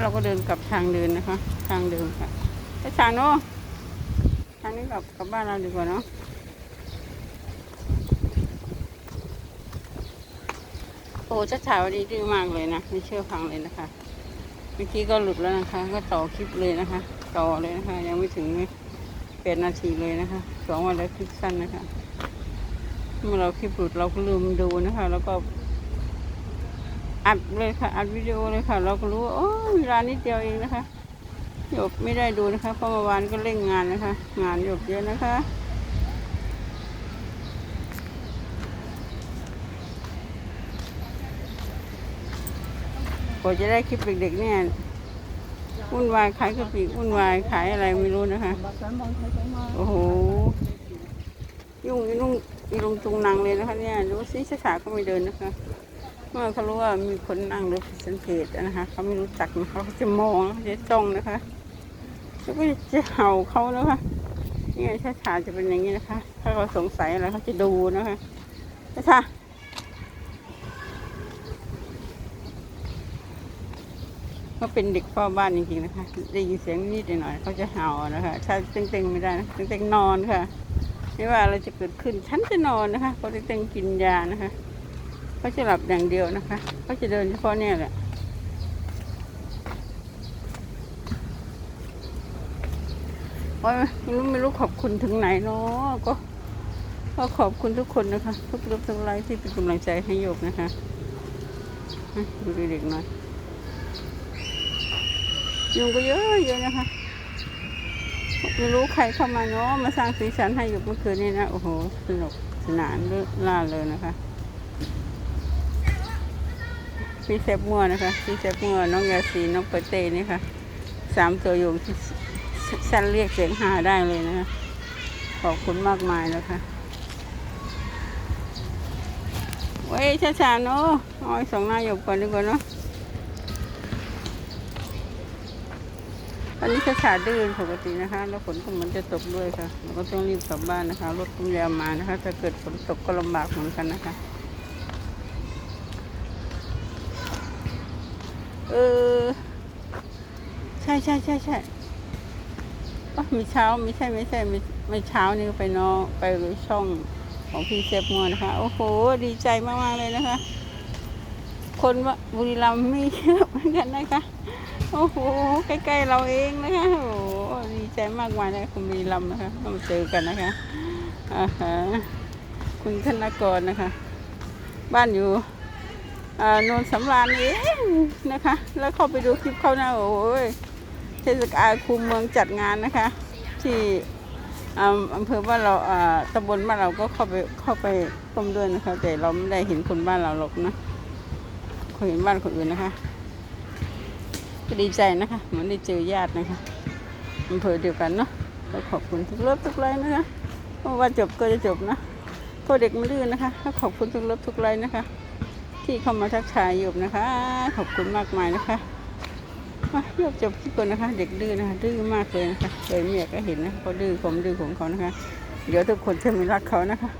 เราก็เดินกลับทางเดินนะคะ ทางเดิมค่ะไอ้ทางโน้ทางนี้กลับกลับบ้านเราดีกว่าเนาะโอ้ชัดฉาวันนี้ดื้อมากเลยนะ ไม่เชื่อฟังเลยนะคะ เมื่อกี้ก็หลุดแล้วนะคะ ก็ต่อคลิปเลยนะคะ ต่อเลยนะคะ ยังไม่ถึงแปดนาทีเลยนะคะสองวันแล้วคลิปสั้นนะคะ เมื่อเราคลิปหลุดเราก็ลืมดูนะคะ แล้วก็ อัดเลยค่ะ อัดวิดีโอเลยค่ะ เราก็รู้ว่าโอ้เวลานิดเดียวเองนะคะหยบไม่ได้ดูนะคะเพราะเมื่อวานก็เร่งงานนะคะ งานหยบเยอะนะคะกว่าจะได้คลิปเด็กๆเนี่ยวุ่นวายขายกะปิวุ่นวายขายอะไรไม่รู้นะคะ โอ้โห ยุ่งอีลุงอีลงตุงนางเลยนะคะเนี่ย ดูสิช้าขาก็ไม่เดินนะคะ เมื่อเขารู้ว่ามีคนนั่งรือสังเกตนะคะเขาไม่รู้จักนะคะเขาจะมองเขาจะจ้องนะคะแล้วก็จะเห่าเขานะคะนี่ยช้าขาจะเป็นอย่างนี้นะคะ ถ้าเขาสงสัยอะไรเขาจะดูนะคะช้าขาเขาเป็นเด็กเฝ้าบ้านจริงๆนะคะ ได้ยินเสียงนิดหน่อยเขาจะเห่านะคะถ้าเต็งๆไม่ได้นะเต็งๆนอนค่ะ ไม่ว่าอะไรจะเกิดขึ้นฉันจะนอนนะคะเขาะเต็งๆกินยานะคะ เขาจะหลับอย่างเดียวนะคะเขาจะเดินเฉพาะเนี่ยแหละโอ้ยไม่รู้ไม่รู้ขอบคุณถึงไหนเนาะก็ก็ขอบคุณทุกคนนะคะ ทุกรูปทุกไลค์ที่เป็นกำลังใจให้โยกนะคะดูเด็กๆหน่อยยุงก็เยอะเยอะนะคะไม่รู้ใครเข้ามาเนาะมาสร้างสีสันให้อยู่เมื่อคืนนี้นะ โอ้โห สนุกสนานล่าเลยนะคะ พี่เซฟมัวนะคะพี่เซฟมัวน้องยาสีน้องเปเต้นี่ค่ะสามตัวโยงที่สั้นเรียกเสียงหาได้เลยนะคะขอบคุณมากมายนะคะเว้ยช้าๆเนาะอาไอ้สองหน้าหยกก่อนดีกว่าเนาะตอนนี้ช้าช้าดื้อปกตินะคะ แล้วฝนก็เหมือนจะตกด้วยค่ะเราก็ต้องรีบกลับบ้านนะคะ รถตุ้มยามานะคะ ถ้าเกิดฝนตกก็ลำบากเหมือนกันนะคะ ออ ใช่ใช่ใช่ใช่อ๋อมีเช้าไม่ใช่ไม่ใช่ไม่ไม่เช้านี่ไปนอนไปช่องของพี่เซฟมัวนะคะโอ้โห ดีใจมากๆเลยนะคะ คนว่าบุรีรัมย์ไม่เยอะเหมือนกันนะคะ โอ้โห ใกล้ๆเราเองนะคะ โอ้โห ดีใจมากมายเลยคุณบุรีรัมย์นะคะต้องมาเจอกันนะคะอ่าฮะคุณธนกรนะคะ บ้านอยู่ นนสำราญเองนะคะ แล้วเข้าไปดูคลิปเขานะโอ้ยเทศกาลคุมเมืองจัดงานนะคะ ที่อำเภอบ้านเราตำบลบ้านเราก็เข้าไปเข้าไปร่วมด้วยนะคะ แต่เราไม่ได้เห็นคนบ้านเราหรอกนะเคยเห็นบ้านคนอื่นนะคะก็ดีใจนะคะเหมือนได้เจอญาตินะคะอำเภอเดียวกันเนาะก็ขอบคุณทุกรถทุกไลน์นะคะเพราว่าจบก็จะจบนะเพราะเด็กไมันลื่นนะคะก็ขอบคุณทุกรถทุกไลน์นะคะ ที่เข้ามาทักทายโยบนะคะ ขอบคุณมากมายนะคะมาโยบจบที่ก่อนนะคะ เด็กดื้อนะคะ ดื้อมากเลยนะคะเลยไม่อยกจะเห็นนะเขาดื้อผมดื้อของเขานะคะ เดี๋ยวทุกคนจะม่รักเขานะคะ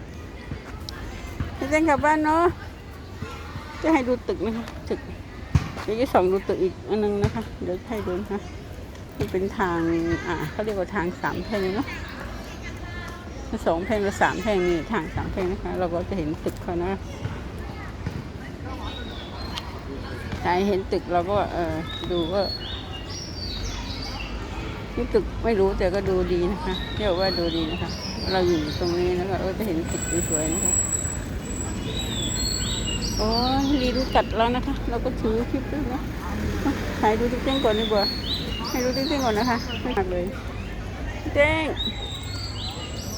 จะเต้นกลับบ้านเนาะจะให้ดูตึกนะคะตึกเดี๋ยวจะส่องดูตึกอีกอันนึงนะคะ เดี๋ยวให้ดูนะคะมันเป็นทางอ่าเขาเรียกว่าทางสามแพร่งเนาะสองแพร่งหรือสามแพร่งนี่ทางสามแพร่งนะคะ เราก็จะเห็นตึกเขานะ ถ้าเห็นตึกเราก็เออดูก็นี่ตึกไม่รู้แต่ก็ดูดีนะคะเรียกว่าดูดีนะคะ เราอยู่ตรงนี้นะคะเราจะเห็นตึกสวยๆนะคะโอ้ลีดูกัดแล้วนะคะ เราก็ถือคลิปด้วยนะถ่ายดูติ๊กเต้งก่อนดีกว่าให้ดูติ๊กเต้งก่อนนะคะไม่หักเลยติ๊กเต้ง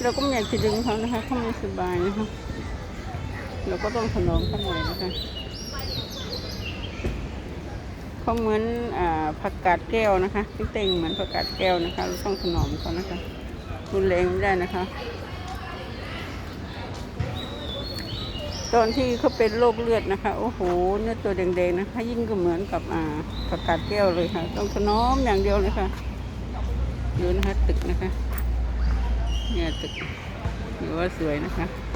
เราก็ไม่อยากจะดึงเขานะคะเขาไม่สบายนะคะเราก็ต้องถนอมเขาหน่อยนะคะ เขาเหมือนอผักกาดแก้วนะคะเต้งเหมือนผักกาดแก้วนะคะเราต้องถนอมเขานะคะรุนแรงไม่ได้นะคะ ตอนที่เขาเป็นโรคเลือดนะคะ โอ้โหเนื้อตัวแดงๆนะคะ ยิ่งก็เหมือนกับอ่าผักกาดแก้วเลยค่ะ ต้องถนอมอย่างเดียวเลยค่ะดูนะคะตึกนะคะ เนี่ยตึกถือว่าสวยนะคะ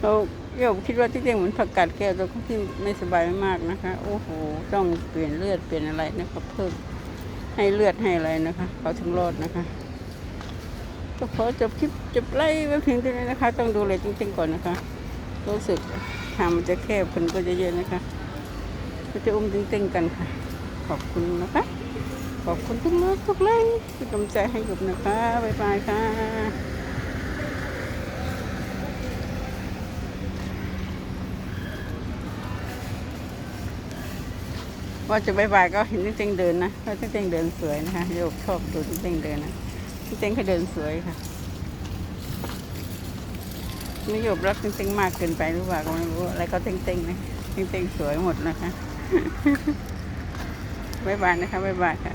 เราโยมคิดว่าที่เตียงเหมือนผักกาดแก้วแต่ที่ไม่สบายมากนะคะ โอ้โหต้องเปลี่ยนเลือดเปลี่ยนอะไรนะคะเพิ่มให้เลือดให้อะไรนะคะเขาถึงรอดนะคะก็ขอจบคลิปจบไล่ไว้เพียงเท่านี้นะคะ ต้องดูเลยจริงๆก่อนนะคะ รู้สึกทางมันจะแคบคนก็จะเยอะนะคะก็จะอุ้มติ้งเต้งกันค่ะ ขอบคุณนะคะ ขอบคุณทุกเลิกทุกไลค์ที่กำลังใจให้หยุบนะคะบ๊ายบายค่ะ ว่าจะบายบายก็เห็นติ้งเต็งเดินนะเพราะติ้งเต็งเดินสวยนะคะโยกชอบดูติ้งเต็งเดินนะติ้งเต็งเขาเดินสวยค่ะนิยมรักติ้งเต็งมากเกินไปหรือเปล่าก็ไม่รู้อะไรก็ติ้งเต็งนะติ้งเต็งสวยหมดนะคะบายบายนะคะบายบายค่ะ